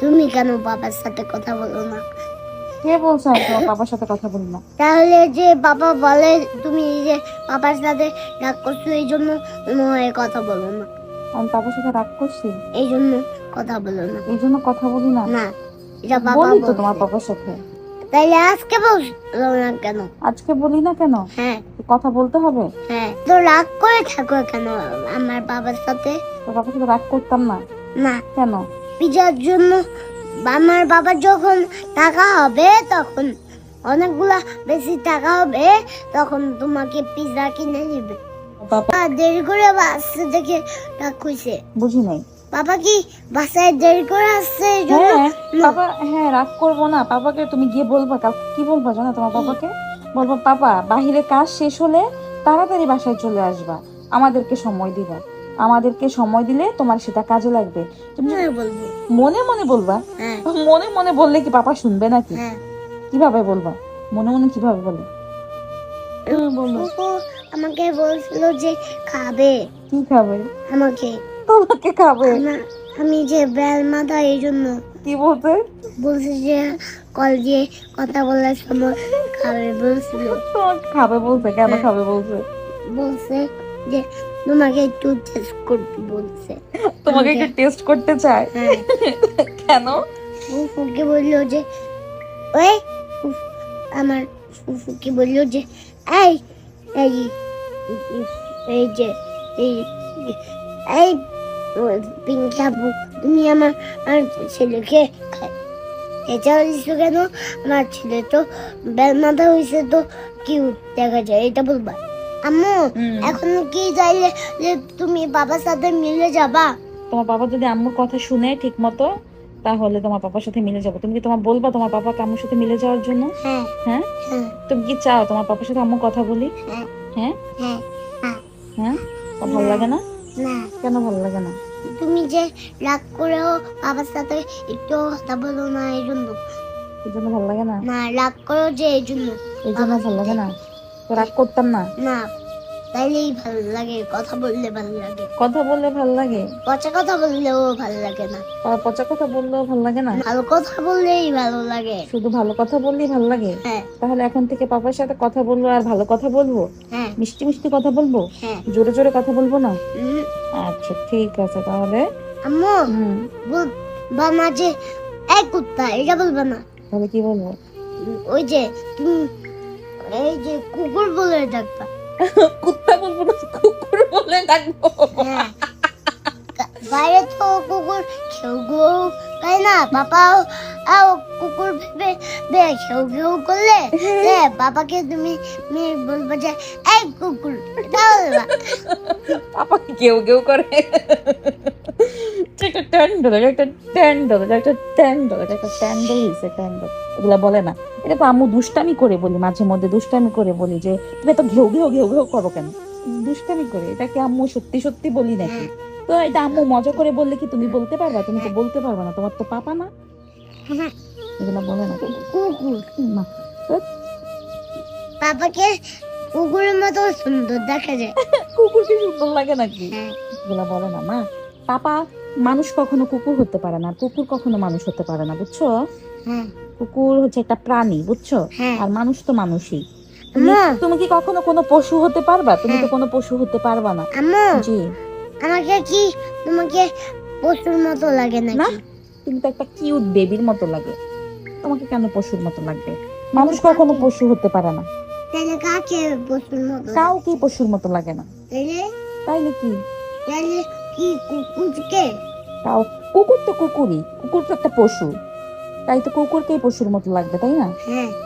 তুমি কেন বাবার সাথে কথা বলো না? কে বলছে তোমার বাবার সাথে কথা বলি না? তাহলে যে বাবা বলে তুমি যে বাবার সাথে রাগ করছ এই জন্য কথা বলো না। আমি বাবার সাথে রাগ করছি? এই জন্য কথা বলো না। এই জন্য কথা বলি না? না এটা বাবা বলি তো তোমার বাবার সাথে। তাইলে আজকে বলল না কেন? আজকে বলি না কেন? হ্যাঁ। কথা বলতে হবে? হ্যাঁ। তো রাগ করে থাকো কেন আমার বাবার সাথে? বাবার সাথে রাগ করতাম না? না। কেন? পিজার জন্য আমার বাবার যখন টাকা হবে তখন অনেকগুলা বেশি টাকা হবে তখন তোমাকে পিজা কিনে দিবে বাবা দেরি করে আসছে দেখে হয়েছে বুঝি নাই। বাবা কি বাসায় দেরি করে আসছে হ্যাঁ বাবা হ্যাঁ রাগ করব না। বাবাকে তুমি গিয়ে বলবা কাল কি বলবা জানো তোমার বাবাকে? বলব পাপা বাহিরে কাজ শেষ হলে তাড়াতাড়ি বাসায় চলে আসবা। আমাদেরকে সময় দিবা। আমাদেরকে সময় দিলে তোমার সেটা কাজে লাগবে। তুমি হ্যাঁ মনে মনে বলবা? হ্যাঁ। মনে মনে বললে কি পাপা শুনবে নাকি? হ্যাঁ। কীভাবে বলবা? মনে মনে কীভাবে বলে? আমাকে বলছিল যে খাবে। কি খাবে? আমাকে। তোমাকে খাবে? আমা- আমি যে বেল মাথা এই জন্য। কি বলতে? বলছে যে কল দিয়ে কথা বলার সময় খাবে বলছিল। খাবে বলছে? কেন। খাবে বলছে? বলছে যে তোমাকে একটু টেস্ট করতে বলছে। তোমাকে একটু টেস্ট করতে চায়? হ্যাঁ। কেন? ফুফুকে বলল যে ওই আমার ফুফুকে বলল যে এই এই এই যে এই এই পিঙ্কি আপু তুমি আমার আমার ছেলেকে এটা হয়েছে কেন? আমার ছেলে তো বেল মাথা হয়েছে তো কিউট দেখা যায় এটা বলবা? আম্মু এখন কি চাইলে তুমি বাবার সাথে মিলে যাবা? তোমার বাবা যদি আম্মুর কথা শুনে ঠিক মতো তাহলে তোমার পাপার সাথে মিলে যাবে। তুমি কি তোমার বলবা তোমার পাপাকে আম্মুর সাথে মিলে যাওয়ার জন্য? হ্যাঁ। হ্যাঁ? হ্যাঁ। তুমি কি চাও তোমার পাপার সাথে আম্মু কথা বলি? হ্যাঁ। হ্যাঁ? হ্যাঁ। ভালো লাগে না? না। কেন ভালো লাগে না? তুমি যে রাগ করেও বাবার সাথে একটু কথা বলো না এই জন্য। এই জন্য ভালো লাগে না? না রাগ করো যে এই জন্য। এই জন্য ভালো লাগে না? তো রাগ করতাম না। না তাইলেই ভালো লাগে কথা বললে ভালো লাগে। কথা বললে ভালো লাগে? পচা কথা বললেও ভালো লাগে না। পচা কথা বললেও ভালো লাগে না? ভালো কথা বললেই ভালো লাগে। শুধু ভালো কথা বললেই ভালো লাগে? হ্যাঁ। তাহলে এখন থেকে পাপার সাথে কথা বলব আর ভালো কথা বলব? হ্যাঁ। মিষ্টি মিষ্টি কথা বলব? হ্যাঁ। জোরে জোরে কথা বলব না? আচ্ছা ঠিক আছে তাহলে। আম্মু বলবা না যে এই কুত্তা এটা বলবা না। তাহলে কি বলব? ওই যে তুমি যে কুকুর বলে ডাকবা। কুত্তা বলব না কুকুর বলে ডাকবো। হ্যাঁ। বাইরে তো কুকুর খেউ ঘেউ তাই না বাবাও আও কুকুর ভেবে বে খেউ ঘেউ করলে এ বাবাকে তুমি বলবে যে এই কুকুর বলবা। পাপা কেউ কেউ করে। এগুলা বলে না। এটা তো আম্মু দুষ্টামি করে বলি মাঝে মধ্যে দুষ্টামি করে বলি যে তুমি এত ঘেউ ঘেউ ঘেউ ঘেউ করো কেন? দুষ্টামি করে এটা কি আম্মু সত্যি সত্যি বলি নাকি? তো এটা আম্মু মজা করে বললে কি তুমি বলতে পারবা? তুমি তো বলতে পারবা না তোমার তো পাপা না। এগুলো বলে না। মা, কুকুরের মতো সুন্দর দেখা যায়। কুকুর কি সুন্দর লাগে নাকি? হ্যাঁ। এগুলা বলে না মা। পাপা মানুষ কখনো কুকুর হতে পারে না কুকুর কখনো মানুষ হতে পারে না বুঝছ? হ্যাঁ। কুকুর হচ্ছে একটা প্রাণী বুঝছ? হ্যাঁ। আর মানুষ তো মানুষই। তুমি কি কখনো কোনো পশু হতে পারবা? তুমি তো হ্যাঁ। কোনো পশু হতে পারবা না। জি। আমাকে কি তোমাকে পশুর মতো লাগে না তুমি তো একটা কিউট বেবির মতো লাগে। তোমাকে কেন পশুর মতো লাগবে? মানুষ কখনো পশু হতে পারে না। তাহলে কাকে পশুর মতো? লাগে? কাউকে পশুর মতো লাগে না। তাইলে? কি? কি কুকুরকে? তাও কুকুর তো কুকুরই কুকুর তো একটা পশু। তাই তো কুকুরকেই পশুর মতো লাগবে তাই না? হ্যাঁ।